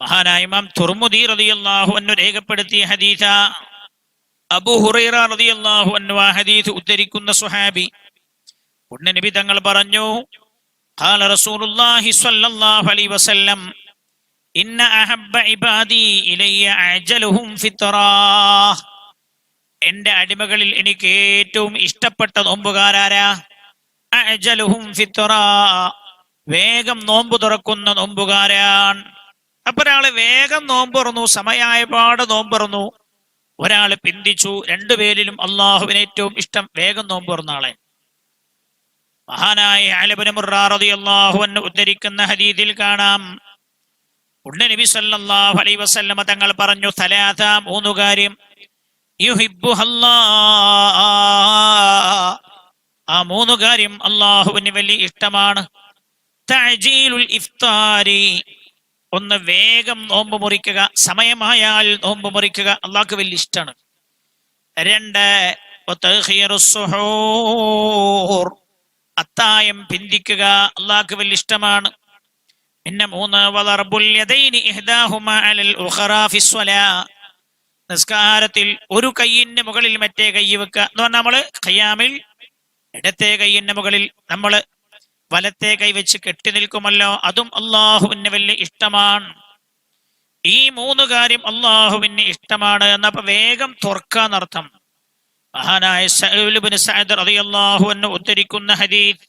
മഹാനായ ഇമാം തുർമുദി റളിയല്ലാഹു അൻഹു രേഖപ്പെടുത്തിയ ഹദീസ അബൂ ഹുറൈറ റളിയല്ലാഹു അൻഹു ആ ഹദീസ് ഉദ്ധരിക്കുന്ന സ്വഹാബി ഉടനെ നബി തങ്ങൾ പറഞ്ഞു قال رسول الله صلى الله عليه وسلم إن أحب عبادي إلي أعجلهم فطرا എന്റെ അടിമകളിൽ എനിക്ക് ഏറ്റവും ഇഷ്ടപ്പെട്ട നോമ്പുകാരാരാ അഅജലുഹും ഫിത്റാ വേഗം നോമ്പ് തുറക്കുന്ന നോമ്പുകാരാൻ അപ്പൊ ഒരാൾ വേഗം നോമ്പുറന്നു സമയായപാട് നോമ്പുറന്നു ഒരാൾ പിന്തിച്ചു. രണ്ടുപേരിലും അള്ളാഹുവിന് ഏറ്റവും ഇഷ്ടം വേഗം നോമ്പുറന്ന ആളെ. മഹാനായ എന്ന് ഉദ്ധരിക്കുന്ന ഹരീതിൽ കാണാം. ഉണ്ണ നബി സല്ലാഹു അലൈഹി വസല്ലമ തങ്ങൾ പറഞ്ഞു തലാഥ മൂന്ന് കാര്യം. ആ മൂന്ന് കാര്യം അള്ളാഹുവിന് വലിയ ഇഷ്ടമാണ്. ഇഫ്താരി. ഒന്ന് വേഗം നോമ്പ് മുറിക്കുക. സമയമായാൽ നോമ്പ് മുറിക്കുക. അള്ളാഹ്ക്ക് വലിയ ഇഷ്ടമാണ് രണ്ട് അത്തായം പിന്തിക്കുക അള്ളാഹ്ക്ക് വലിയ ഇഷ്ടമാണ്. പിന്നെ മൂന്ന് നിസ്കാരത്തിൽ ഒരു കയ്യിന്റെ മുകളിൽ മറ്റേ കൈ വെക്കുക. എന്ന് പറഞ്ഞാൽ നമ്മൾ ഖയ്യാമിൽ ഇടത്തെ കൈയിന്റെ മുകളിൽ നമ്മൾ വലത്തെ കൈവച്ച് കെട്ടി നിൽക്കുമല്ലോ. അതും അള്ളാഹുവിന് വലിയ ഇഷ്ടമാണ്. ഈ മൂന്ന് കാര്യം അള്ളാഹുവിന് ഇഷ്ടമാണ് എന്നപ്പോ വേഗം തുറക്കാന്നർത്ഥം മഹാനായ റളിയല്ലാഹു അൻഹു ഉദ്ധരിക്കുന്ന ഹദീദ്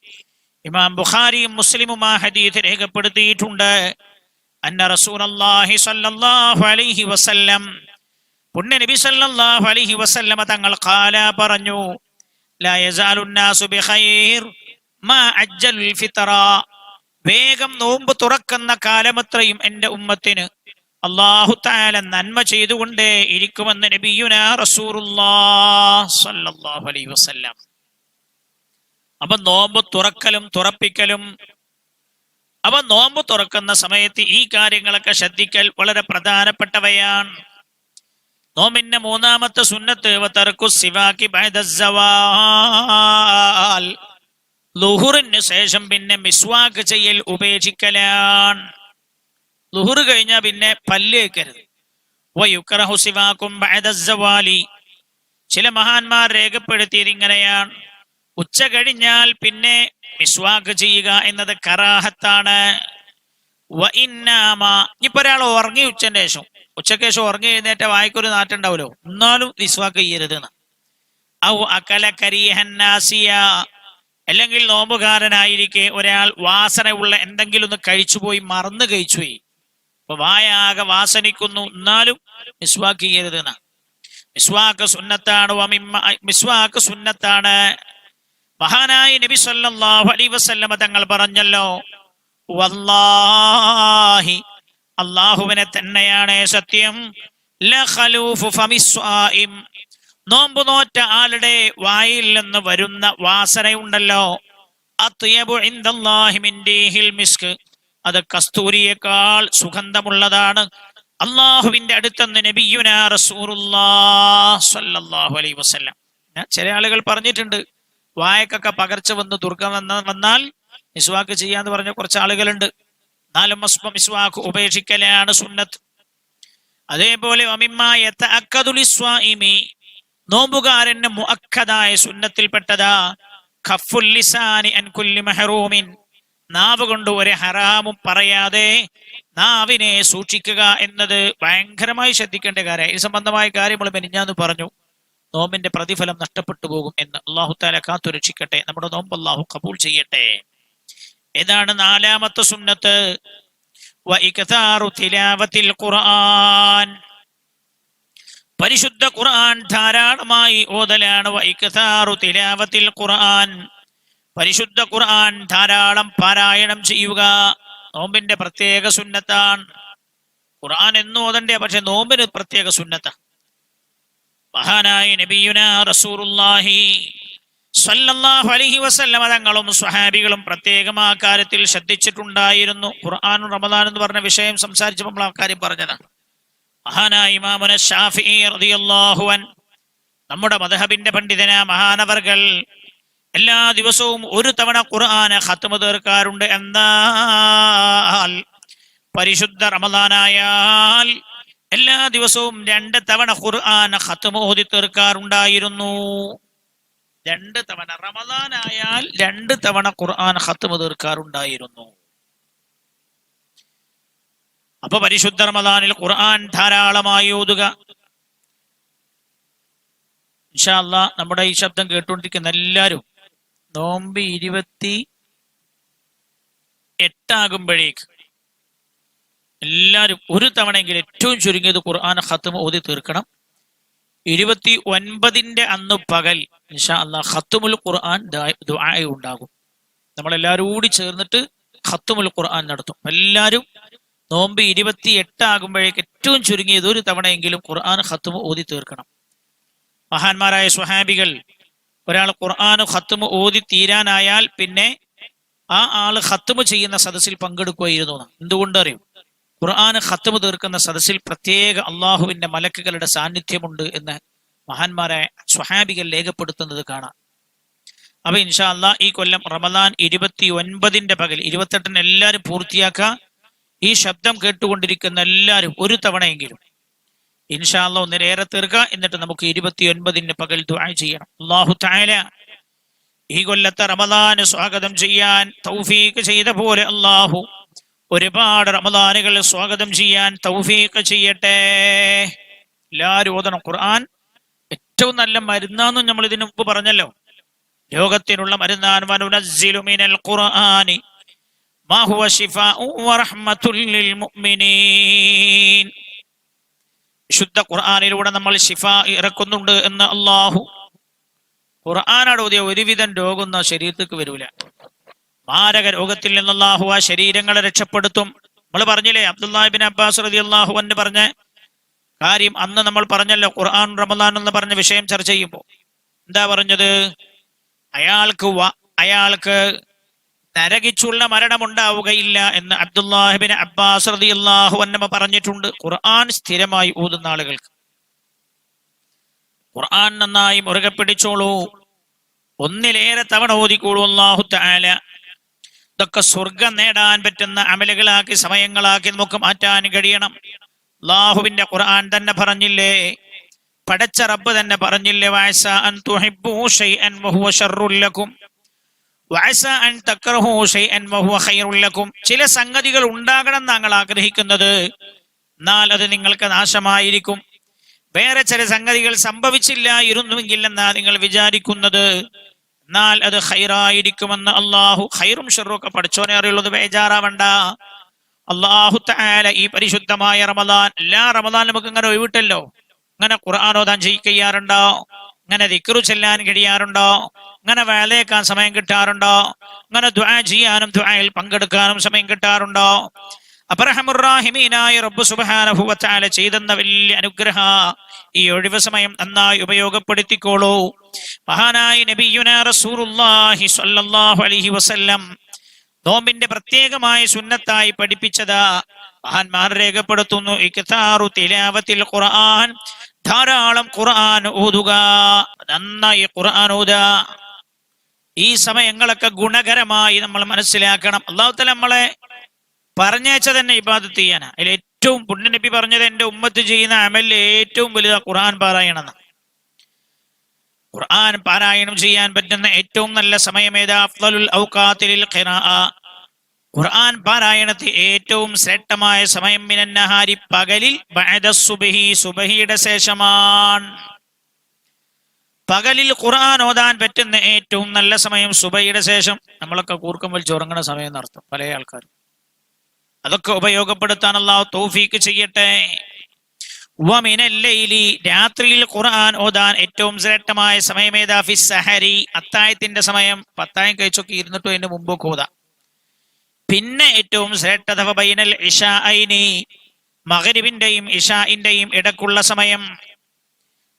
ഇമാം ബുഖാരിയും മുസ്ലിമും ആ ഹദീദ് രേഖപ്പെടുത്തിയിട്ടുണ്ട്. അന്ന റസൂലല്ലാഹി സ്വല്ലല്ലാഹു അലൈഹി വസല്ലം പുണ്യ നബി സല്ലല്ലാഹു അലൈഹി വസല്ലമ തങ്ങൾ ഖാല പറഞ്ഞു ലാ യസാലുന്നാസു ബിഖൈർ വേഗം നോമ്പ് തുറക്കുന്ന കാലമത്രയും എന്റെ ഉമ്മത്തിന്. അള്ളാഹു താല നന്മ ചെയ്തുകൊണ്ടേ ഇരിക്കുമെന്ന് നബിയുന റസൂറുല്ലാഹ് വസല്ലം. അപ്പൊ നോമ്പ് തുറക്കലും തുറപ്പിക്കലും അപ്പൊ നോമ്പ് തുറക്കുന്ന സമയത്ത് ഈ കാര്യങ്ങളൊക്കെ ശ്രദ്ധിക്കൽ വളരെ പ്രധാനപ്പെട്ടവയാണ്. നോമിന്റെ മൂന്നാമത്തെ സുന്നത്ത് സിവാക്കി ബഅദസ്സവാൽ ലുഹുറിന് ശേഷം പിന്നെ മിസ്വാക്ക് ചെയ്യൽ ഉപേക്ഷിക്കലാണ്. ലുഹുർ കഴിഞ്ഞാൽ പിന്നെ പല്ല് വെക്കരുത് വയുക്രഹു സിവാക്കും ബഅദസ്സവാലി ചില മഹാന്മാർ രേഖപ്പെടുത്തിയത് ഇങ്ങനെയാണ്. ഉച്ച കഴിഞ്ഞാൽ പിന്നെ മിസ്വാക്ക് ചെയ്യുക എന്നത് കറാഹത്താണ്. ഇപ്പൊ ഒരാൾ ഉറങ്ങി ഉച്ചന്റെ ശേഷം. ഉച്ചയ്ക്ക് ശേഷം ഉറങ്ങി എഴുന്നേറ്റ വായിക്കൊരു നാട്ടുണ്ടാവല്ലോ എന്നാലും വിസ്വാക്ക് ചെയ്യരുത്. ഔ അകല കരിയഹന്നാസിയ അല്ലെങ്കിൽ നോമ്പുകാരനായിരിക്കെ ഒരാൾ വാസനയുള്ള എന്തെങ്കിലും ഒന്ന് കഴിച്ചുപോയി മറന്നു കഴിച്ചുപോയി. അപ്പൊ വായാകെ വാസനിക്കുന്നു. എന്നാലും മിസ്വാക്ക് ചെയ്യരുത് എന്നാണ് മിസ്വാക്ക് സുന്നത്താണ്. മിസ്വാക്ക് സുന്നത്താണ്. മഹാനായ നബി സല്ലല്ലാഹു അലൈഹി വസല്ലമ തങ്ങൾ പറഞ്ഞല്ലോ വല്ലാഹി അള്ളാഹുവിനെ തന്നെയാണ് സത്യം. ഫമിസ്വായിം നോമ്പ് നോറ്റ ആളുടെ വായിൽ നിന്ന് വരുന്ന വാസനയുണ്ടല്ലോ. മിസ്ക്. അത് കസ്തൂരിയേക്കാൾ സുഗന്ധമുള്ളതാണ്. അള്ളാഹുവിന്റെ അടുത്തെന്ന് നബിയുന ചില ആളുകൾ പറഞ്ഞിട്ടുണ്ട് വായക്കൊക്കെ പകർച്ച വന്ന് ദുർഗം വന്ന വന്നാൽ മിസ്വാക്ക് ചെയ്യാന്ന് പറഞ്ഞ കുറച്ച് ആളുകളുണ്ട്. നാലും മസ്മ മിസ്വാക്ക് ഉപേക്ഷിക്കലാണ് സുന്നത്ത്. അതേപോലെ നോമ്പുകാരന് മുഅക്കദായ സുന്നത്തിൽപ്പെട്ടതാ ഖഫുൽ ലിസാനി അൻ കുല്ലി മഹറൂമിൻ. നാവ് കൊണ്ട് ഒരു ഹറാമും പറയാതെ നാവിനെ സൂക്ഷിക്കുക എന്നത് ഭയങ്കരമായി ശ്രദ്ധിക്കേണ്ട കാര്യം ഈ സംബന്ധമായ കാര്യങ്ങൾ മെനിഞ്ഞാന്ന് പറഞ്ഞു. നോമ്പിന്റെ പ്രതിഫലം നഷ്ടപ്പെട്ടു പോകും എന്ന് അള്ളാഹു താല കാത്തുരക്ഷിക്കട്ടെ. നമ്മുടെ നോമ്പ് അള്ളാഹു കബൂൾ ചെയ്യട്ടെ. ഏതാണ് നാലാമത്തെ സുന്നത്ത്. ഖുർആൻ. പരിശുദ്ധ ഖുർആൻ ധാരാളമായി ഓതലാണ്. വൈക്കതാറു തിലാവത്തിൽ ഖുർആൻ. പരിശുദ്ധ ഖുർആൻ ധാരാളം പാരായണം ചെയ്യുക. നോമ്പിന്റെ പ്രത്യേക സുന്നത്താണ്. ഖുർആൻ എന്നും ഓതണ്ടേ പക്ഷെ നോമ്പിന് പ്രത്യേക സുന്നത്ത. മഹാനായ നബിയുന റസൂറുല്ലാഹി സല്ലല്ലാഹു അലൈഹി വസല്ലമ തങ്ങളും സ്വഹാബികളും പ്രത്യേകം ആ കാര്യത്തിൽ ശ്രദ്ധിച്ചിട്ടുണ്ടായിരുന്നു. ഖുർആൻ റമദാൻ എന്ന് പറഞ്ഞ വിഷയം സംസാരിച്ചപ്പോൾ നമ്മൾ ആ കാര്യം പറഞ്ഞതാണ്. മഹാനായ ഇമാമുന ഷാഫി റളിയല്ലാഹു അൻ നമ്മുടെ മദഹബിന്റെ പണ്ഡിതന മഹാനവർകൾ എല്ലാ ദിവസവും ഒരു തവണ ഖുർആാന ഹത്തുമ തീർക്കാറുണ്ട്. എന്നാൽ പരിശുദ്ധ റമദാനായാൽ എല്ലാ ദിവസവും രണ്ട് തവണ ഖുർആൻ ഹത്തുമ ഓതി തീർക്കാറുണ്ടായിരുന്നു. രണ്ട് തവണ റമദാനായാൽ രണ്ട് തവണ ഖുർആൻ ഹത്തുമ തീർക്കാറുണ്ടായിരുന്നു. അപ്പൊ പരിശുദ്ധ റമദാനിൽ ഖുർആൻ ധാരാളമായി ഓതുക. ഇൻഷാല്ല നമ്മുടെ ഈ ശബ്ദം കേട്ടുകൊണ്ടിരിക്കുന്ന എല്ലാവരും നോമ്പ് ഇരുപത്തി എട്ടാകുമ്പോഴേക്ക് എല്ലാവരും ഒരു തവണയെങ്കിൽ ഏറ്റവും ചുരുങ്ങിയത് ഖുർആൻ ഹത്തും ഓതി തീർക്കണം. ഇരുപത്തി ഒൻപതിന്റെ അന്ന് പകൽ ഇൻഷാ അല്ലാ ഖത്തുമുൽ ഖുർആൻ ദുആ ഉണ്ടാകും. നമ്മളെല്ലാവരും കൂടി ചേർന്നിട്ട് ഹത്തുമുൽ ഖുർആൻ നടത്തും. എല്ലാവരും നോമ്പ് ഇരുപത്തി എട്ടാകുമ്പോഴേക്ക് ഏറ്റവും ചുരുങ്ങിയത് ഒരു തവണയെങ്കിലും ഖുർആൻ ഹത്തുമ് ഓതി തീർക്കണം. മഹാന്മാരായ സ്വഹാബികൾ ഒരാൾ ഖുർആൻ ഖത്തുമ് ഓതി തീരാനായാൽ പിന്നെ ആ ആൾ ഖത്തുമ് ചെയ്യുന്ന സദസ്സിൽ പങ്കെടുക്കുകയായിരുന്നു. എന്തുകൊണ്ട് അറിയും? ഖുർആൻ ഖത്തുമ് തീർക്കുന്ന സദസ്സിൽ പ്രത്യേക അള്ളാഹുവിന്റെ മലക്കുകളുടെ സാന്നിധ്യമുണ്ട് എന്ന് മഹാന്മാരായ സ്വഹാബികൾ രേഖപ്പെടുത്തുന്നത് കാണാം. അപ്പൊ ഇൻഷാ അല്ലാ ഈ കൊല്ലം റമദാൻ ഇരുപത്തി ഒൻപതിന്റെ പകൽ ഇരുപത്തെട്ടിന് എല്ലാവരും പൂർത്തിയാക്കുക. ഈ ശബ്ദം കേട്ടുകൊണ്ടിരിക്കുന്ന എല്ലാവരും ഒരു തവണയെങ്കിലും ഇൻഷാല്ല ഒന്നിലേറെ തീർക്കുക എന്നിട്ട് നമുക്ക് ഇരുപത്തി ഒൻപതിന് പകൽ ദുആ ചെയ്യണം. അള്ളാഹു താല ഈ കൊല്ലത്തെ റമദാന് സ്വാഗതം ചെയ്യാൻ തൗഫീക്ക് ചെയ്ത പോലെ അള്ളാഹു ഒരുപാട് റമദാനുകൾ സ്വാഗതം ചെയ്യാൻ തൗഫീക്ക് ചെയ്യട്ടെ. എല്ലാവരും ഓതണം. ഖുർആൻ ഏറ്റവും നല്ല മരുന്നാന്നും നമ്മൾ ഇതിനു മുമ്പ് പറഞ്ഞല്ലോ. ലോകത്തിനുള്ള മരുന്നാൻ വനുനസ്സിലു മിനൽ ഖുർആനി മാ ഹുവ ശിഫാഉ വറഹ്മത്തുൽ ലിൽ മുഅ്മിനീൻ വിശുദ്ധ ഖുർആനിലൂടെ നമ്മൾ ഷിഫ ഇറക്കുന്നുണ്ട് എന്ന് അള്ളാഹു ഖുർആാനോട് ഓതിയ ഒരുവിധം രോഗം ശരീരത്തേക്ക് വരൂല. മാരക രോഗത്തിൽ നിന്ന് അള്ളാഹു ആ ശരീരങ്ങളെ രക്ഷപ്പെടുത്തും. നമ്മൾ പറഞ്ഞില്ലേ അബ്ദുല്ലാഹിബിൻ അബ്ബാസ് റതി അള്ളാഹു എന്ന് പറഞ്ഞ കാര്യം അന്ന് നമ്മൾ പറഞ്ഞല്ലോ ഖുർആൻ റമദാൻ എന്ന് പറഞ്ഞ വിഷയം ചർച്ച ചെയ്യുമ്പോൾ. എന്താ പറഞ്ഞത്? അയാൾക്ക് അയാൾക്ക് നരകിച്ചുള്ള മരണമുണ്ടാവുകയില്ല എന്ന് അബ്ദുല്ലാഹിബിൻ അബ്ബാസ് അള്ളാഹു അന്നമ പറഞ്ഞിട്ടുണ്ട്. ഖുർആൻ സ്ഥിരമായി ഊതുന്ന ആളുകൾക്ക്. ഖുർആൻ നന്നായി മുറുകെ പിടിച്ചോളൂ. ഒന്നിലേറെ തവണ ഓതിക്കോളൂ അള്ളാഹു താല ഇതൊക്കെ സ്വർഗം നേടാൻ പറ്റുന്ന അമലുകളാക്കി സമയങ്ങളാക്കി നമുക്ക് മാറ്റാൻ കഴിയണം. അള്ളാഹുവിന്റെ ഖുർആൻ തന്നെ പറഞ്ഞില്ലേ? പടച്ച റബ്ബ് തന്നെ പറഞ്ഞില്ലേ? വഅസ അൻ തുഹിബ്ബു ഷൈഅൻ വഹുവ ശർറുൽ ചില സംഗതികൾ ഉണ്ടാകണം താങ്കൾ ആഗ്രഹിക്കുന്നത്. എന്നാൽ അത് നിങ്ങൾക്ക് നാശമായിരിക്കും. വേറെ ചില സംഗതികൾ സംഭവിച്ചില്ലായിരുന്നുവെങ്കിൽ എന്നാ നിങ്ങൾ വിചാരിക്കുന്നത്. എന്നാൽ അത് ഹൈറായിരിക്കുമെന്ന് അള്ളാഹു ഹൈറും ഷെറും ഒക്കെ പഠിച്ചോനെ അറിയുള്ളത് ബേജാറാവണ്ട. അള്ളാഹു ഈ പരിശുദ്ധമായ റമദാൻ എല്ലാ റമദാൻ നമുക്ക് ഇങ്ങനെ ഒഴിവിട്ടല്ലോ. ഇങ്ങനെ ഖുർആാനോദാൻ ചെയ്യാറുണ്ടോ ഇങ്ങനെ ദിക്റു ചെല്ലാൻ കഴിയാറുണ്ടോ? ഇങ്ങനെ വേലയേക്കാൻ സമയം കിട്ടാറുണ്ടോ? ഇങ്ങനെ ദ്വാ ചെയ്യാനും ദ്വായിൽ പങ്കെടുക്കാനും സമയം കിട്ടാറുണ്ടോ? അബ്രഹമുറാഹിമീനായ റബ്ബു വ ചെയ്തെന്ന വലിയ അനുഗ്രഹ ഈ ഒഴിവ് സമയം നന്നായി ഉപയോഗപ്പെടുത്തിക്കോളൂ. മഹാനായ നബിയുന റസൂലുള്ളാഹി സ്വല്ലല്ലാഹു അലൈഹി വസല്ലം നോമ്പിന്റെ പ്രത്യേകമായ സുന്നത്തായി പഠിപ്പിച്ചതാ. മഹാന്മാർ രേഖപ്പെടുത്തുന്നു ഖുർആൻ ധാരാളം ഖുർആൻ ഓതുക. നന്നായി ഖുർആൻ ഓതുക. ഈ സമയങ്ങളൊക്കെ ഗുണകരമായി നമ്മൾ മനസ്സിലാക്കണം. അള്ളാഹുത്തല തല നമ്മളെ പറഞ്ഞേച്ച തന്നെ ഇബാദത്ത് ചെയ്യാനാ. അതിൽ ഏറ്റവും പുണ്യനബി പറഞ്ഞത് എന്റെ ഉമ്മത്ത് ചെയ്യുന്ന അമലിൽ ഏറ്റവും വലുതാ ഖുർആൻ പാരായണം. ഖുർആൻ പാരായണം ചെയ്യാൻ പറ്റുന്ന ഏറ്റവും നല്ല സമയം ഏതാ? അഫ്ളലുൽ ഔഖാത്തിലിൽ ഖിറാഅ ഖുർആൻ പാരായണത്തിൽ ഏറ്റവും ശ്രേഷ്ഠമായ സമയം മിനന്നഹാരി പകലിൽ സുബ്ഹി സുബഹിയുടെ ശേഷമാണ്. പകലിൽ ഖുർആൻ ഓതാൻ പറ്റുന്ന ഏറ്റവും നല്ല സമയം സുബഹിയുടെ ശേഷം. നമ്മളൊക്കെ കൂർക്കം വലിച്ച് ഉറങ്ങുന്ന സമയം നടത്തും പല ആൾക്കാരും. അതൊക്കെ ഉപയോഗപ്പെടുത്താൻ തൗഫീക്ക് ചെയ്യട്ടെ. വമിനല്ലൈലി രാത്രിയിൽ ഖുർആൻ ഓതാൻ ഏറ്റവും ശ്രേഷ്ഠമായ സമയമേതാ ഫിസ് സഹരി അത്തായത്തിന്റെ സമയം. പത്തായം കഴിച്ചൊക്കെ ഇരുന്നിട്ടും അതിന്റെ മുമ്പൊക്കെ ഓതാം. പിന്നെ ഏറ്റവും ശ്രേഷ്ഠത ബൈനൽ ഇഷാഇനി മഗ്രിബിന്റെയും ഇഷാഇന്റെയും ഇടക്കുള്ള സമയം.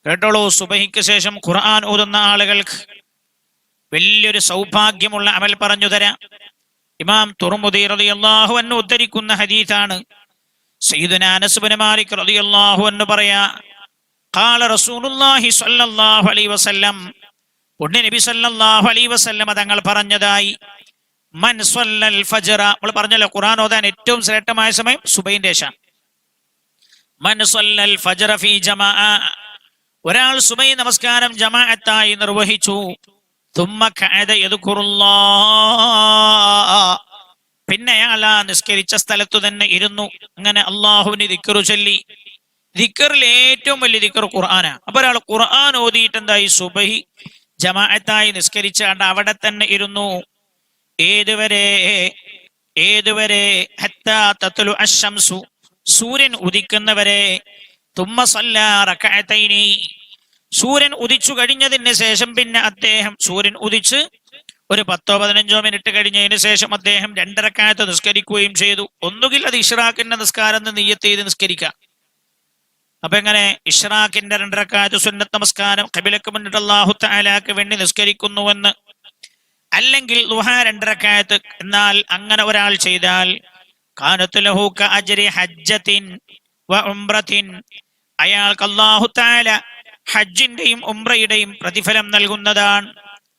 കേട്ടോളൂ സുബഹിക്ക് ശേഷം ഖുർആൻ ഓതുന്ന ആളുകൾക്ക് വലിയൊരു സൗഭാഗ്യമുള്ള അമൽ പറഞ്ഞു തരാം. ഇമാം തുറമുദി റളിയല്ലാഹു അൻഹു ഉദ്ധരിക്കുന്ന ഹദീസാണ്. സയ്യിദുന അനസ് ബിൻ മാലിക് റളിയല്ലാഹു അൻഹു പറയാ ഖാല റസൂലുള്ളാഹി സ്വല്ലല്ലാഹു അലൈഹി വസല്ലം പുണ്യ നബി സ്വല്ലല്ലാഹു അലൈഹി വസല്ലം തങ്ങൾ പറഞ്ഞതായി. മൻ സ്വല്ലൽ ഫജ്റ. നമ്മൾ പറഞ്ഞല്ലോ ഖുർആൻ ഓതാൻ ഏറ്റവും ശ്രേഷ്ഠമായ സമയം സുബൈൻ ശേഷം മൻ സ്വല്ലൽ ഫജ്റ ഫീ ജമാഅ. ഒരാൾ സുബൈ നമസ്കാരം ജമാഅത്തായി നിർവഹിച്ചു. തുമ്മ പിന്നെ അയാൾ ആ നിസ്കരിച്ച സ്ഥലത്തു തന്നെ ഇരുന്നു. അങ്ങനെ അള്ളാഹുവിന് ദിക്കറു ചൊല്ലി. ദിക്കറിൽ ഏറ്റവും വലിയ ദിക്കർ ഖുർആനാ അപ്പൊ ഒരാൾ ഖുർആൻ ഓതിയിട്ട് എന്തായി സുബഹി ജമാഅത്തായി നിസ്കരിച്ചാണ്ട് അവിടെ തന്നെ ഇരുന്നു. ഏതുവരെ ഏതുവരെ സൂര്യൻ ഉദിക്കുന്നവരെ തുമ്മ സൂര്യൻ ഉദിച്ചു കഴിഞ്ഞതിന് ശേഷം പിന്നെ അദ്ദേഹം സൂര്യൻ ഉദിച്ച് ഒരു പത്തോ പതിനഞ്ചോ മിനിറ്റ് കഴിഞ്ഞതിന് ശേഷം അദ്ദേഹം രണ്ടരക്കാലത്ത് നിസ്കരിക്കുകയും ചെയ്തു. ഒന്നുകിൽ അത് ഇഷ്റാഖിന്റെ നിസ്കാരം നെയ്യത്ത് ചെയ്ത് നിസ്കരിക്കാം അപ്പൊ എങ്ങനെ? ഇഷ്റാഖിന്റെ രണ്ടരക്കാലത്ത് സുന്നത്ത് നമസ്കാരം കബിലക്ക് മുന്നിട്ട് അള്ളാഹു താലാക്ക് വേണ്ടി നിസ്കരിക്കുന്നുവെന്ന് അല്ലെങ്കിൽ ദുഹ രണ്ടരക്കാലത്ത് എന്നാൽ അങ്ങനെ ഒരാൾ ചെയ്താൽ കാനത്തുലഹൂക്ക ലഹു കഅജ്രി ഹജ്ജത്തിൻ വ ഉംറത്തിൻ അയാൾക്ക് അല്ലാഹു തആല ഹജ്ജിന്റെയും ഉംറയുടെയും പ്രതിഫലം നൽകുന്നതാണ്.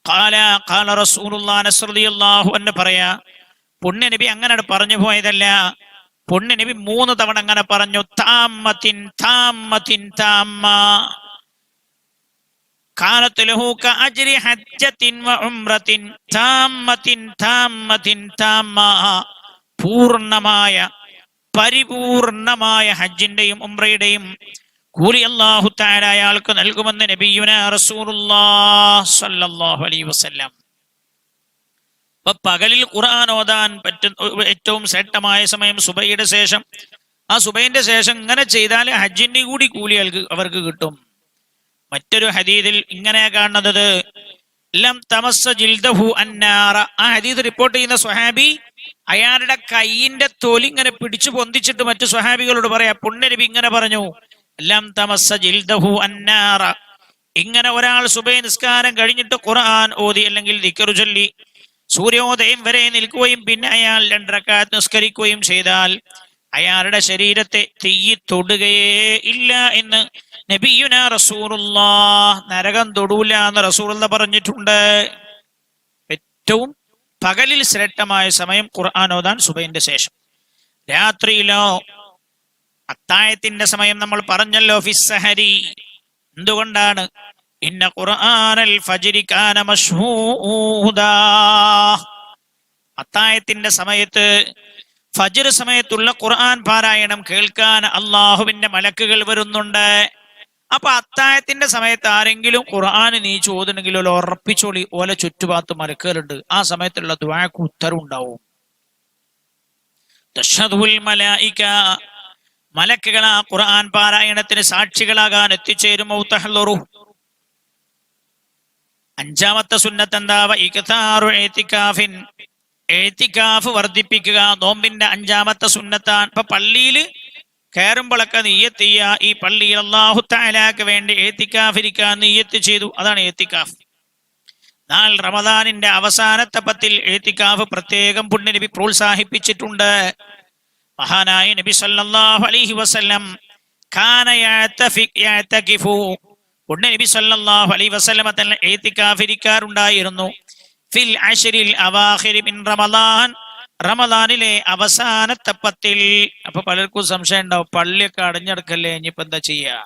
ഖാല ഖാല റസൂലുള്ളാഹി റളിയല്ലാഹു അൻഹു പറയാ പുണ്യ നബി അങ്ങനെ പറഞ്ഞു പോയതല്ല. പുണ്യ നബി മൂന്ന് തവണ അങ്ങനെ പറഞ്ഞു താമത്തിൻ താമത്തിൻ താമ്മ. താമ്മ പൂർണമായ പരിപൂർണമായ ഹജ്ജിന്റെയും ഉംറയുടെയും കൂലി അള്ളാഹു തആല അയാൾക്ക് നൽകുമെന്ന് നബിയുന വസല്ലം. അപ്പൊ പകലിൽ ഖുർആൻ ഓതാൻ പറ്റുന്ന ഏറ്റവും ശ്രേഷ്ഠമായ സമയം സുബൈയുടെ ശേഷം. ആ സുബൈന്റെ ശേഷം ഇങ്ങനെ ചെയ്താൽ ഹജ്ജിന്റെ കൂടി കൂലി അവർക്ക് കിട്ടും. മറ്റൊരു ഹദീദിൽ ഇങ്ങനെ കാണുന്നത്. ലം തമസ്സ ജിൽദഹു അന്നാറ. ആ ഹദീദ് റിപ്പോർട്ട് ചെയ്യുന്ന സ്വഹാബി അയാളുടെ കൈയിന്റെ തൊലി ഇങ്ങനെ പിടിച്ചു പൊന്തിച്ചിട്ട് മറ്റു സ്വഹാബികളോട് പറയാ പുണ്യരവി ഇങ്ങനെ പറഞ്ഞു ലം തമസ്സ ജിൽദഹു അന്നാറ. ഇങ്ങനെ ഒരാൾ സുബൈ നിസ്കാരം കഴിഞ്ഞിട്ട് ഖുർആൻ ഓതി അല്ലെങ്കിൽ ദിക്കറു ചൊല്ലി സൂര്യോദയം വരെ നിൽക്കുകയും പിന്നെ അയാൾ രണ്ടരക്കാത്ത് നിസ്കരിക്കുകയും ചെയ്താൽ അയാളുടെ ശരീരത്തെ തീയി തൊടുകയേ ഇല്ല എന്ന് നബിയുന റസൂറുല്ലാ നരകം തൊടൂല എന്ന് റസൂറുള്ള പറഞ്ഞിട്ടുണ്ട്. ഏറ്റവും പകലിൽ ശ്രേഷ്ഠമായ സമയം ഖുർആൻ ഓതാൻ സുബൈന്റെ ശേഷം. രാത്രിയിലോ അത്തായത്തിന്റെ സമയം നമ്മൾ പറഞ്ഞല്ലോ ഫിസ്സഹരി എന്തുകൊണ്ടാണ്? ഇന്ന ഖുർആനൽ ഫജിരിക്കാന കാന മഷ്ഹൂദാ. അത്തായത്തിന്റെ സമയത്ത് ഫജ്ർ സമയത്തുള്ള ഖുർആൻ പാരായണം കേൾക്കാൻ അള്ളാഹുവിന്റെ മലക്കുകൾ വരുന്നുണ്ട്. അപ്പൊ അത്തായത്തിന്റെ സമയത്ത് ആരെങ്കിലും ഖുർആൻ നീ ചോദനെങ്കിൽ ഓല ഉറപ്പിച്ചോളി ഓല ചുറ്റുപാത്ത് മലക്കുകളുണ്ട്. ആ സമയത്തുള്ള ദ്വാക്ക് ഉത്തരവുണ്ടാവും മലക്കുകൾ ആ ഖുർആൻ പാരായണത്തിന് സാക്ഷികളാകാൻ എത്തിച്ചേരും അഞ്ചാമത്തെ സുന്നത്ത് എന്താവ? ഇഖ്താറു എഴുത്തിക്കാഫ് വർദ്ധിപ്പിക്കുക നോമ്പിന്റെ അഞ്ചാമത്തെ സുന്നത്താണ്. ഇപ്പൊ പള്ളിയിൽ കയറുമ്പോഴൊക്കെ നെയ്യത്ത് ചെയ്യുക. ഈ പള്ളിയിൽ അള്ളാഹുത്താലാക്ക് വേണ്ടി എഴുത്തിക്കാഫിരിക്കാൻ നെയ്യത്ത് ചെയ്തു. അതാണ് എഴുത്തിക്കാഫ്. എന്നാൽ റമദാനിന്റെ അവസാനത്തെ പത്തിൽ എഴുത്തിക്കാഫ് പ്രത്യേകം പുണ്യനബി പ്രോത്സാഹിപ്പിച്ചിട്ടുണ്ട്. മഹാനായ നബി സല്ലാഹു അലഹി വസ്ലം യഅതകിഫു പുണ്യനബി സല്ലല്ലാഹു അലൈഹി വസല്ലമ തന്നെ എഴുത്തിക്കാഫിരിക്കാറുണ്ടായിരുന്നു. ഫിൽ അഷരിൽ റമദാനിലെ അവസാനത്തെ പത്തിൽ അപ്പൊ പലർക്കും സംശയം ഉണ്ടാവും പള്ളിയൊക്കെ അടഞ്ഞെടുക്കല്ലേ ഇനിയിപ്പോ എന്താ ചെയ്യാ?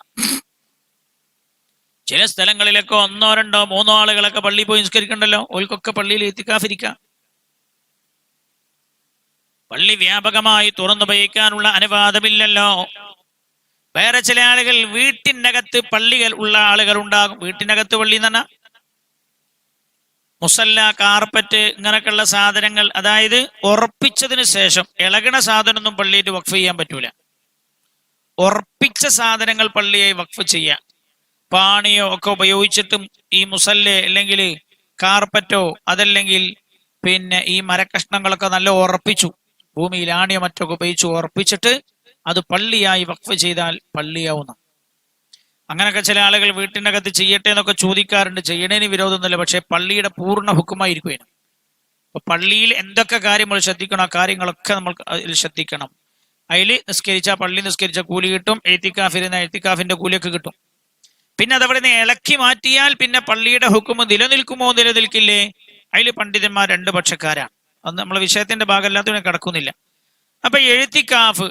ചില സ്ഥലങ്ങളിലൊക്കെ ഒന്നോ രണ്ടോ മൂന്നോ ആളുകളൊക്കെ പള്ളി പോയി നിസ്കരിക്കണ്ടല്ലോ ഓൽക്കൊക്കെ പള്ളിയിൽ എത്തിക്കാതിരിക്കാം പള്ളി വ്യാപകമായി തുറന്നുപയോഗിക്കാനുള്ള അനുവാദമില്ലല്ലോ. വേറെ ചില ആളുകൾ വീട്ടിനകത്ത് പള്ളികൾ ഉള്ള ആളുകൾ ഉണ്ടാകും വീട്ടിനകത്ത് പള്ളി എന്ന് പറഞ്ഞാൽ മുസല്ല കാർപ്പറ്റ് ഇങ്ങനെയൊക്കെയുള്ള സാധനങ്ങൾ അതായത് ഉറപ്പിച്ചതിന് ശേഷം ഇളകണ സാധനമൊന്നും പള്ളിയിൽ വഖഫ് ചെയ്യാൻ പറ്റൂല. ഉറപ്പിച്ച സാധനങ്ങൾ പള്ളിയായി വഖഫ് ചെയ്യാം. പാണിയോ ഒക്കെ ഉപയോഗിച്ചിട്ടും ഈ മുസല്ലെ അല്ലെങ്കിൽ കാർപ്പറ്റോ അതല്ലെങ്കിൽ പിന്നെ ഈ മരക്കഷ്ണങ്ങളൊക്കെ നല്ല ഉറപ്പിച്ചു. ഭൂമിയിൽ ആണിയോ മറ്റൊക്കെ ഉപയോഗിച്ച് ഉറപ്പിച്ചിട്ട് അത് പള്ളിയായി വഖഫ് ചെയ്താൽ പള്ളിയാവുന്ന അങ്ങനൊക്കെ ചില ആളുകൾ വീട്ടിനകത്ത് ചെയ്യട്ടെ എന്നൊക്കെ ചോദിക്കാറുണ്ട്. ചെയ്യണേന് വിരോധമൊന്നുമില്ല. പക്ഷേ പള്ളിയുടെ പൂർണ ഹുക്കുമായിരിക്കും അപ്പൊ പള്ളിയിൽ എന്തൊക്കെ കാര്യങ്ങൾ ശ്രദ്ധിക്കണം ആ കാര്യങ്ങളൊക്കെ നമ്മൾ അതിൽ ശ്രദ്ധിക്കണം. അതിൽ നിസ്കരിച്ച പള്ളി നിസ്കരിച്ച കൂലി കിട്ടും എഴുത്തിക്കാഫിരുന്ന എഴുത്തിക്കാഫിന്റെ കൂലിയൊക്കെ കിട്ടും. പിന്നെ അതവിടെ നിന്ന് ഇളക്കി മാറ്റിയാൽ പിന്നെ പള്ളിയുടെ ഹുക്കുമ് നിലനിൽക്കുമോ നിലനിൽക്കില്ലേ? അതിൽ പണ്ഡിതന്മാർ രണ്ട് പക്ഷക്കാരാണ് അത് നമ്മളെ വിഷയത്തിന്റെ ഭാഗമല്ലാത്തതിനെ കിടക്കുന്നില്ല. അപ്പൊ എഴുത്തിക്കാഫ്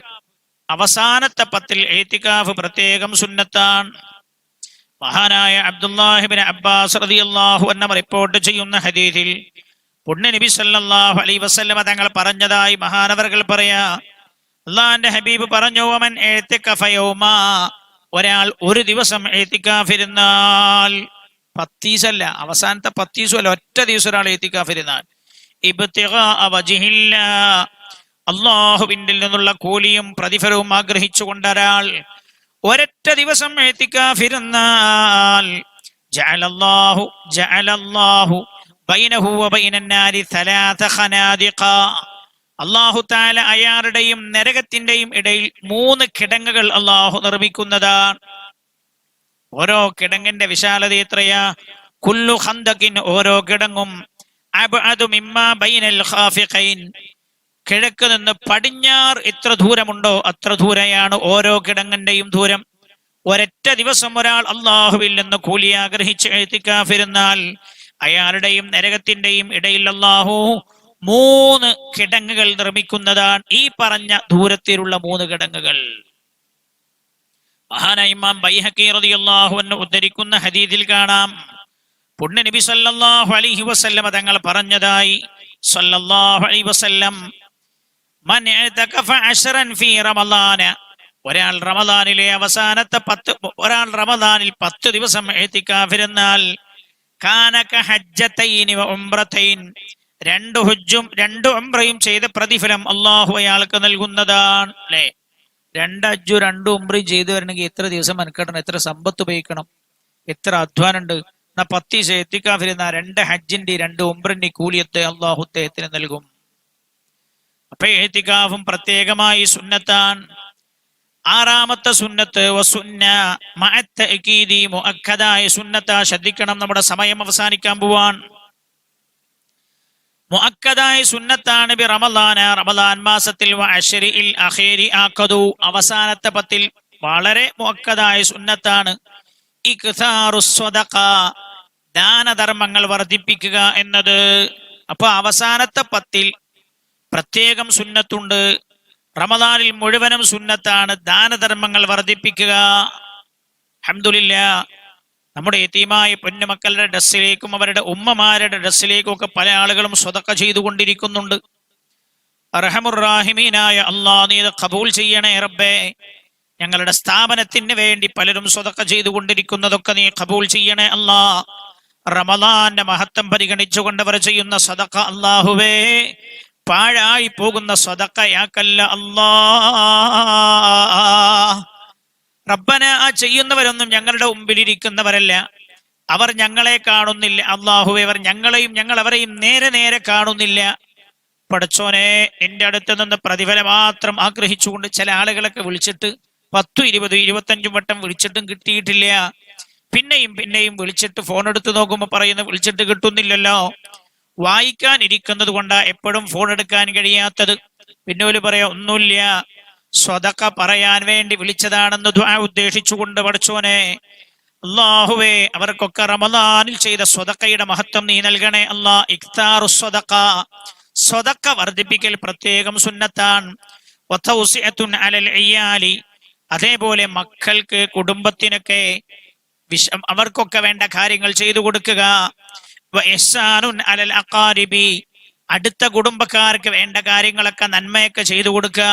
അവസാനത്തെ പത്തിൽ ഏത്തിക്കാഫ് പ്രത്യേകം സുന്നത്താണ്. മഹാനായ അബ്ദുല്ലാഹിബിൻ അബ്ബാസ് റളിയല്ലാഹു അൻഹു റിപ്പോർട്ട് ചെയ്യുന്ന ഹദീസിൽ പുണ്യ നബി സല്ലല്ലാഹു അലൈഹി വസല്ലമ തങ്ങൾ പറഞ്ഞതായി മഹാനവർകൾ പറയാ അള്ളാഹിന്റെ ഹബീബ് പറഞ്ഞു അവൻ എഴുത്തിക്കഫയോമാ ഒരാൾ ഒരു ദിവസം എഴുത്തിക്കാഫിരുന്നാൽ പത്തീസല്ല അവസാനത്തെ പത്തീസും അല്ല ഒറ്റ ദിവസം ഒരാൾ എഴുത്തിക്കാഫിരുന്നാൽ വജിഹില്ല അള്ളാഹുവിന്റെ നിന്നുള്ള കൂലിയും പ്രതിഫലവും ആഗ്രഹിച്ചുകൊണ്ട് ഒരാൾ ഒരൊറ്റ ദിവസം അള്ളാഹു താല അയാളുടെയും നരകത്തിന്റെയും ഇടയിൽ മൂന്ന് കിടങ്ങുകൾ അള്ളാഹു നിർമ്മിക്കുന്നതാണ്. ഓരോ കിടങ്ങിന്റെ വിശാലത എത്രയാ? കുല്ലു ഹന്തകിൻ ഓരോ കിടങ്ങും. കിഴക്ക് നിന്ന് പടിഞ്ഞാർ എത്ര ദൂരമുണ്ടോ? അത്ര ദൂരെയാണ് ഓരോ കിടങ്ങന്റെയും ദൂരം. ഒരൊറ്റ ദിവസം ഒരാൾ അള്ളാഹുവിൽ നിന്ന് കൂലി ആഗ്രഹിച്ച് എഴുത്തിക്കാഫിരുന്നാൽ അയാളുടെയും നരകത്തിന്റെയും ഇടയിൽ അള്ളാഹു മൂന്ന് കിടങ്ങുകൾ നിർമ്മിക്കുന്നതാണ് ഈ പറഞ്ഞ ദൂരത്തിലുള്ള മൂന്ന് കിടങ്ങുകൾ. മഹാനായ ഇമാം ബൈഹഖി റളിയല്ലാഹു അൻഹു ഉദ്ധരിക്കുന്ന ഹദീദിൽ കാണാം. പുണ്യ നബി സല്ലല്ലാഹു അലൈഹി വസല്ലം തങ്ങൾ പറഞ്ഞതായി. സല്ലല്ലാഹു അലൈഹി വസല്ലം മൻ ഇഅ്തഖഫ അശ്റൻ ഫീ റമളാന ഒരാൾ റമദാനിലെ അവസാനത്തെ പത്ത് ഒരാൾ റമദാനിൽ പത്ത് ദിവസം എഴുത്തിക്കാഫിരുന്നാൽ കാനക ഹജ്ജത്തൈനി വ ഉംറത്തൈൻ രണ്ട് ഹുജ്ജും രണ്ട് ഉംറയും ചെയ്ത പ്രതിഫലം അള്ളാഹു അയാൾക്ക് നൽകുന്നതാണ് അല്ലേ? രണ്ട് അജ്ജു രണ്ട് ഉംറയും ചെയ്തു വരണമെങ്കിൽ എത്ര ദിവസം മെനക്കെടണം എത്ര സമ്പത്ത് ഉപയോഗിക്കണം എത്ര അധ്വാനം ഉണ്ട് എന്നാ പത്തി എത്തിക്കാഫിരുന്ന രണ്ട് ഹജ്ജിന്റെ രണ്ട് ഉംറിന്റെ കൂലിയത്തെ അള്ളാഹു അദ്ദേഹത്തിന് നൽകും. അപ്പൊ എഴുത്തിക്കാവും പ്രത്യേകമായി സുന്നത്താൻ. ആറാമത്തെ സുന്നത്ത് സുന്നത്ത. ശ്രദ്ധിക്കണം നമ്മുടെ സമയം അവസാനിക്കാൻ പോവാൻ. മുഅക്കദായ സുന്നത്താണ് ബി റമളാന റമളാൻ മാസത്തിൽ അവസാനത്തെ പത്തിൽ വളരെ മുഅക്കദായ സുന്നത്താണ്. ദാനധർമ്മങ്ങൾ വർദ്ധിപ്പിക്കുക എന്നത്. അപ്പൊ അവസാനത്തെ പത്തിൽ പ്രത്യേകം സുന്നത്തുണ്ട്. റമദാനിൽ മുഴുവനും സുന്നത്താണ്. ദാനധർമ്മങ്ങൾ വർദ്ധിപ്പിക്കുക. അഹമ്മദില്ല നമ്മുടെ എത്തിയുമായ പൊന്നുമക്കളുടെ ഡ്രസ്സിലേക്കും അവരുടെ ഉമ്മമാരുടെ ഡ്രസ്സിലേക്കും ഒക്കെ പല ആളുകളും സ്വതക്ക ചെയ്തുകൊണ്ടിരിക്കുന്നുണ്ട്. റഹമുറാഹിമീനായ അള്ളാ നീ കബൂൽ ചെയ്യണേ റബ്ബേ. ഞങ്ങളുടെ സ്ഥാപനത്തിന് വേണ്ടി പലരും സ്വതക്ക ചെയ്തുകൊണ്ടിരിക്കുന്നതൊക്കെ നീ കബൂൽ ചെയ്യണേ അല്ലാ റമദാന്റെ മഹത്വം പരിഗണിച്ചുകൊണ്ടവർ ചെയ്യുന്ന സദക്ക അള്ളാഹുവേ. പാഴായി പോകുന്ന സ്വതക്കയാക്കല്ല അല്ലാ റബ്ബന ആ ചെയ്യുന്നവരൊന്നും ഞങ്ങളുടെ മുമ്പിലിരിക്കുന്നവരല്ല. അവർ ഞങ്ങളെ കാണുന്നില്ല. അള്ളാഹുവെ അവർ ഞങ്ങളെയും ഞങ്ങൾ അവരെയും നേരെ നേരെ കാണുന്നില്ല. പഠിച്ചോനെ എന്റെ അടുത്ത് നിന്ന് പ്രതിഫലം മാത്രം ആഗ്രഹിച്ചുകൊണ്ട് ചില ആളുകളൊക്കെ വിളിച്ചിട്ട് പത്തു ഇരുപത് ഇരുപത്തഞ്ചും വട്ടം വിളിച്ചിട്ടും കിട്ടിയിട്ടില്ല. പിന്നെയും പിന്നെയും വിളിച്ചിട്ട് ഫോൺ എടുത്ത് നോക്കുമ്പോൾ പറയുന്നു വിളിച്ചിട്ട് കിട്ടുന്നില്ലല്ലോ. വായിക്കാൻ ഇരിക്കുന്നത് കൊണ്ടാ എപ്പോഴും ഫോൺ എടുക്കാൻ കഴിയാത്തത്. പിന്നെ ഒരു പറയാ ഒന്നുമില്ല. സ്വതക്ക പറയാൻ വേണ്ടി വിളിച്ചതാണെന്ന് ഉദ്ദേശിച്ചുകൊണ്ട് പഠിച്ചോനെ. അള്ളാഹുവേ അവർക്കൊക്കെ റമദാനിൽ ചെയ്ത സ്വതക്കയുടെ മഹത്വം നീ നൽകണേ. അല്ലാ ഇഖ്താറു സ്വതക്ക. സ്വതക്ക വർദ്ധിപ്പിക്കൽ പ്രത്യേകം സുന്നത്താൻ അലൽ അതേപോലെ മക്കൾക്ക് കുടുംബത്തിനൊക്കെ അവർക്കൊക്കെ വേണ്ട കാര്യങ്ങൾ ചെയ്തു കൊടുക്കുക. അലൽ അഖാരിബി. അടുത്ത കുടുംബക്കാർക്ക് വേണ്ട കാര്യങ്ങളൊക്കെ നന്മയൊക്കെ ചെയ്തു കൊടുക്കുക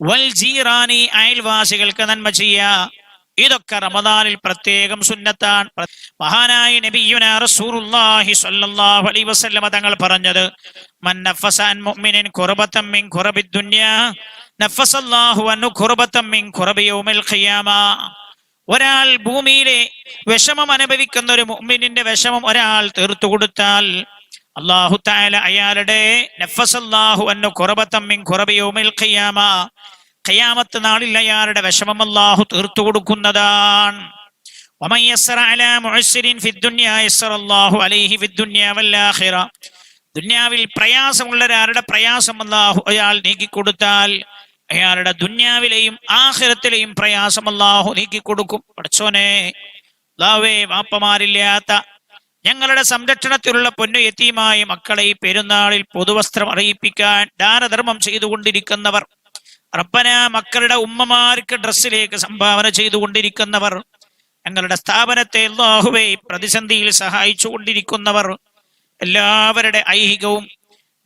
വൽ ജീറാനി അയൽവാസികൾക്ക് നന്മ ചെയ്യുക ഇതൊക്കെ റമദാനിൽ പ്രത്യേകം സുന്നത്താണ്. മഹാനായ നബിയുന റസൂലുള്ളാഹി സ്വല്ലല്ലാഹു അലൈഹി വസല്ലമ തങ്ങൾ പറഞ്ഞത് മൻ നഫസ അൻ മുഅ്മിനിൻ ഖുർബതൻ മിൻ ഖുറബിദ് ദുനിയ നഫസല്ലാഹു അൻഹു മിൻ ഖുറബി യൗമിൽ ഖിയാമ. ഒരാൾ ഭൂമിയിലെ വിഷമം അനുഭവിക്കുന്ന ഒരു മുമ്മിനിന്റെ വിഷമം ഒരാൾ തീർത്തു കൊടുത്താൽ അള്ളാഹു താല അയാളുടെ നഫസല്ലാഹു കുറവ കുറബത്തമ്മിൻ കുറബയോമിൽ ഖയ്യാമ ഖയ്യാമത്ത് നാളിൽ അയാളുടെ വിഷമം അള്ളാഹു തീർത്തു കൊടുക്കുന്നതാണ്. ദുന്യാവിൽ പ്രയാസമുള്ള ഒരാളുടെ പ്രയാസം അള്ളാഹു അയാൾ നീക്കിക്കൊടുത്താൽ അയാളുടെ ദുന്യാവിലെയും ആഖിറത്തിലെയും പ്രയാസം അല്ലാഹു നീക്കിക്കൊടുക്കും പഠിച്ചോനെ അല്ലാഹുവേ വാപ്പമാരില്ലാത്ത ഞങ്ങളുടെ സംരക്ഷണത്തിലുള്ള പൊന്നു എത്തിയുമായ മക്കളെ ഈ പെരുന്നാളിൽ പൊതുവസ്ത്രം അറിയിപ്പിക്കാൻ ദാനധർമ്മം ചെയ്തുകൊണ്ടിരിക്കുന്നവർ റബ്ബന മക്കളുടെ ഉമ്മമാർക്ക് ഡ്രസ്സിലേക്ക് സംഭാവന ചെയ്തുകൊണ്ടിരിക്കുന്നവർ ഞങ്ങളുടെ സ്ഥാപനത്തെ അല്ലാഹുവേ പ്രതിസന്ധിയിൽ സഹായിച്ചു കൊണ്ടിരിക്കുന്നവർ എല്ലാവരുടെ ഐഹികവും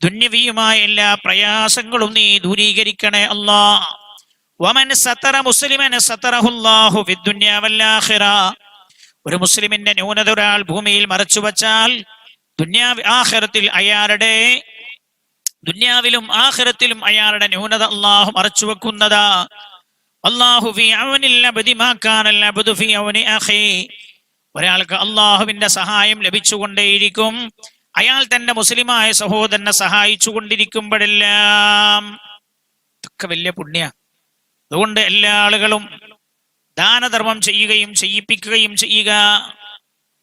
ദുന്യവിയുമായ എല്ലാ പ്രയാസങ്ങളും നീ ദൂരീകരിക്കണേ അല്ലാ. വമൻ സത്തറ മുസ്ലിമൻ സത്തറഹുല്ലാഹു ഫിദ്ദുന്യ വല്ലാഖിറ ഒരു മുസ്ലിമിന്റെ ന്യൂനത ഒരാൾ ഭൂമിയിൽ മറച്ചു വച്ചാൽ ദുന്യാ ആഖിറത്തിൽ അയാളുടെ ദുന്യാവിലും ആഖിറത്തിലും അയാളുടെ ന്യൂനത അള്ളാഹു മറച്ചു വെക്കുന്നതാ. അള്ളാഹു ഒരാൾക്ക് അള്ളാഹുവിന്റെ സഹായം ലഭിച്ചുകൊണ്ടേയിരിക്കും. അയാൾ തന്റെ മുസ്ലിമായ സഹോദരനെ സഹായിച്ചു കൊണ്ടിരിക്കുമ്പോഴെല്ലാം ഇതൊക്കെ വലിയ പുണ്യ. അതുകൊണ്ട് എല്ലാ ആളുകളും ദാനധർമ്മം ചെയ്യുകയും ചെയ്യിപ്പിക്കുകയും ചെയ്യുക.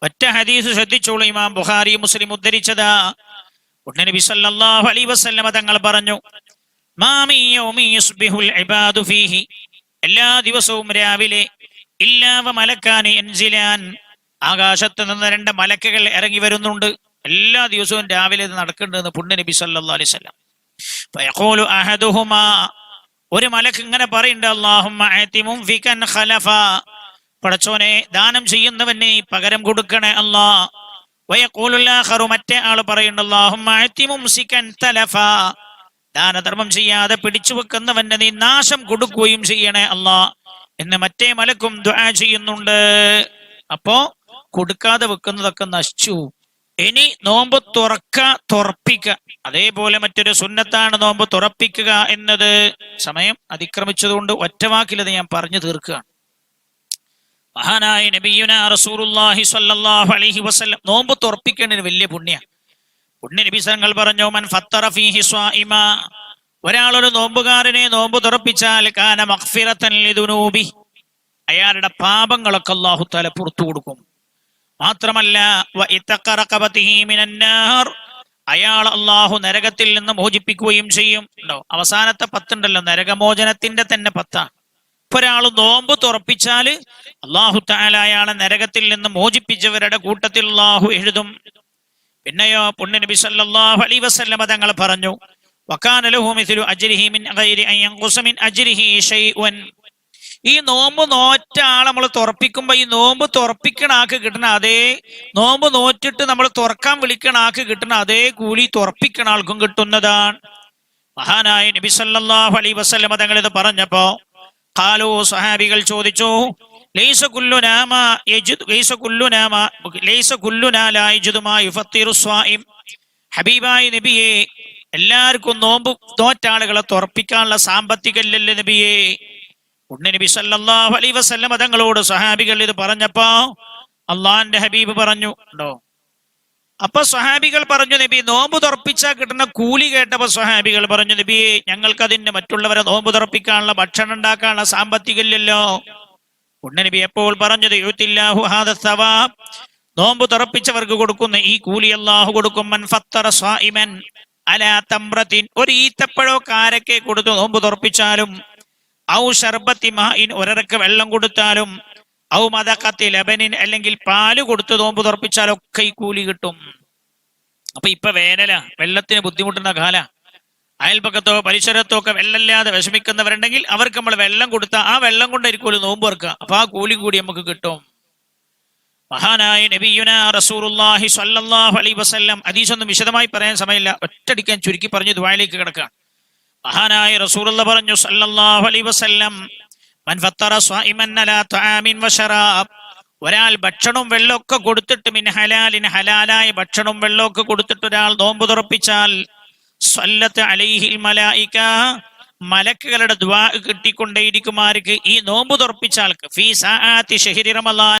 ഒറ്റ ഹദീസ് ശ്രദ്ധിച്ചോളൂ ഇമാം ബുഹാരി മുസ്ലിം ഉദ്ധരിച്ചതാ. ഉടനബി സല്ലല്ലാഹു അലൈഹി വസല്ലമ തങ്ങൾ പറഞ്ഞു ഇബാദു ഫീഹി. എല്ലാ ദിവസവും രാവിലെ ഇല്ലാവ മലക്കാനി എൻസിലാൻ ആകാശത്ത് നിന്ന് രണ്ട് മലക്കുകൾ ഇറങ്ങി വരുന്നുണ്ട്. എല്ലാ ദിവസവും രാവിലെ ഇത് നടക്കേണ്ടതെന്ന് പുണ്യ നബി സല്ലാ അലൈഹി അഹദുഹുമാ. ഒരു മലക്ക് ഇങ്ങനെ പറയണ്ട പടച്ചോനെ ദാനം ചെയ്യുന്നവന് പകരം കൊടുക്കണേ അല്ലാ. ആഖറു മറ്റേ ആൾ തലഫ. ദാനധർമ്മം ചെയ്യാതെ പിടിച്ചു വെക്കുന്നവന്റെ നീ നാശം കൊടുക്കുകയും ചെയ്യണേ അല്ലാ. എന്ന് മറ്റേ മലക്കും ദുആ ചെയ്യുന്നുണ്ട്. അപ്പോ കൊടുക്കാതെ വെക്കുന്നതൊക്കെ നശിച്ചു ഇനി നോമ്പ് തുറക്ക തുറപ്പിക്ക. അതേപോലെ മറ്റൊരു സുന്നത്താണ് നോമ്പ് തുറപ്പിക്കുക എന്നത്. സമയം അതിക്രമിച്ചതുകൊണ്ട് ഒറ്റവാക്കിലത് ഞാൻ പറഞ്ഞു തീർക്കുകയാണ്. മഹാനായ നബിയുന റസൂറുല്ലാഹി സ്വല്ലല്ലാഹു അലൈഹി വസല്ലം. നോമ്പ് തുറപ്പിക്കേണ്ടതിന് വലിയ പുണ്യ പുണ്യ നബി സങ്ങൾ പറഞ്ഞു മൻ ഫത്തറ ഫീഹി സ്വാഇമ. ഒരാളൊരു നോമ്പുകാരനെ നോമ്പ് തുറപ്പിച്ചാൽ കാന മഗ്ഫിറത്തൻ ലിദുനൂബി അയാളുടെ പാപങ്ങളൊക്കെ അല്ലാഹു തആല പുറത്തു കൊടുക്കും. മാത്രമല്ല അയാൾ അള്ളാഹു നരകത്തിൽ നിന്ന് മോചിപ്പിക്കുകയും ചെയ്യും. ഉണ്ടോ? അവസാനത്തെ പത്തുണ്ടല്ലോ നരകമോചനത്തിന്റെ തന്നെ പത്താണ്. ഇപ്പൊ ഒരാൾ നോമ്പ് തുറപ്പിച്ചാൽ അള്ളാഹു താല നരകത്തിൽ നിന്ന് മോചിപ്പിച്ചവരുടെ കൂട്ടത്തിൽ അള്ളാഹു എഴുതും. പിന്നെയോ പുണ്യ നബി സല്ലല്ലാഹു അലൈഹി വസല്ലമ തങ്ങൾ പറഞ്ഞു വകാന ലഹു മിസ്ലു അജ്രിഹി ഈ നോമ്പ് നോറ്റ ആളെ നമ്മൾ തുറപ്പിക്കുമ്പോ ഈ നോമ്പ് തുറപ്പിക്കണ ആക്ക് കിട്ടണ അതേ നോമ്പ് നോറ്റിട്ട് നമ്മൾ തുറക്കാൻ വിളിക്കണ ആക്ക് കിട്ടണ അതേ കൂലി തുറപ്പിക്കണ ആൾക്കും കിട്ടുന്നതാണ്. മഹാനായ നബി സല്ലല്ലാഹു അലൈഹി വസല്ലമ തങ്ങൾ ഇത് പറഞ്ഞപ്പോ ഖാലു സഹാബികൾ ചോദിച്ചു ലൈസ യജിദ് ഹബീബായ നബിയെ എല്ലാവർക്കും നോമ്പ് നോറ്റ ആളുകളെ തുറപ്പിക്കാനുള്ള സാമ്പത്തികല്ലല്ലേ നബിയെ? ഉണ്ണി നബി സല്ലല്ലാഹു അലൈഹി വസല്ലമ തങ്ങളോട് സഹാബികൾ ഇത് പറഞ്ഞപ്പോ അള്ളാന്റെ ഹബീബ് പറഞ്ഞു ഉണ്ടോ? അപ്പൊ സ്വഹാബികൾ പറഞ്ഞു നബി നോമ്പ് തുറപ്പിച്ചാൽ കിട്ടുന്ന കൂലി കേട്ടപ്പോ സ്വഹാബികൾ പറഞ്ഞു നബി ഞങ്ങൾക്ക് അതിന്റെ മറ്റുള്ളവരെ നോമ്പ് തുറപ്പിക്കാനുള്ള ഭക്ഷണം ഉണ്ടാക്കാനുള്ള സാമ്പത്തികമില്ലല്ലോ. ഉണ്ണനബി എപ്പോൾ പറഞ്ഞത് യൂത്തില്ലാഹു ഹാദ സവാബ്. നോമ്പ് തുറപ്പിച്ചവർക്ക് കൊടുക്കുന്ന ഈ കൂലി അള്ളാഹു കൊടുക്കും അലാ ഒരു ഈത്തപ്പഴോ കാരക്കെ കൊടുത്ത് നോമ്പ് തുറപ്പിച്ചാലും ഔ ഷർബത്തി മഹിൻ ഒരക്ക് വെള്ളം കൊടുത്താലും ഔ മതക്കത്തി ലബനിൻ അല്ലെങ്കിൽ പാൽ കൊടുത്ത് നോമ്പ് തുറപ്പിച്ചാലൊക്കെ ഈ കൂലി കിട്ടും. അപ്പൊ ഇപ്പൊ വേനല വെള്ളത്തിന് ബുദ്ധിമുട്ടുന്ന കാല. അയൽപക്കത്തോ പരിസരത്തോ ഒക്കെ വെള്ളമില്ലാതെ വിഷമിക്കുന്നവരുണ്ടെങ്കിൽ അവർക്ക് നമ്മൾ വെള്ളം കൊടുത്ത ആ വെള്ളം കൊണ്ടായിരിക്കും നോമ്പ് തുറക്കുക. അപ്പൊ ആ കൂലി കൂടി നമുക്ക് കിട്ടും. മഹാനായ നബിയുന റസൂറുല്ലാഹി സല്ലാഹു അലൈഹി വസല്ലം. അതീശൊന്നും വിശദമായി പറയാൻ സമയമില്ല. ഒറ്റടിക്കാൻ ചുരുക്കി പറഞ്ഞു ദുബായിലേക്ക് കിടക്കാം മഹാനായ റസൂലുള്ള പറഞ്ഞു സല്ലല്ലാഹു അലൈഹി വസല്ലം മൻ അലാ വശറാബ് ഒരാൾ ഭക്ഷണവും വെള്ളമൊക്കെ കൊടുത്തിട്ട് മിൻ ഹലാലിൻ ഹലാലായ ഭക്ഷണവും വെള്ളമൊക്കെ കൊടുത്തിട്ട് ഒരാൾ നോമ്പ് തുറപ്പിച്ചാൽ സ്വല്ലത്ത് അലൈഹിൽ മലായിക. മലക്കുകളുടെ ദ്വാ കിട്ടിക്കൊണ്ടേയിരിക്കുമാർക്ക് ഈ നോമ്പ് തുറപ്പിച്ചാൽ ഫീ സആത്തി ഷഹരി റമളാൻ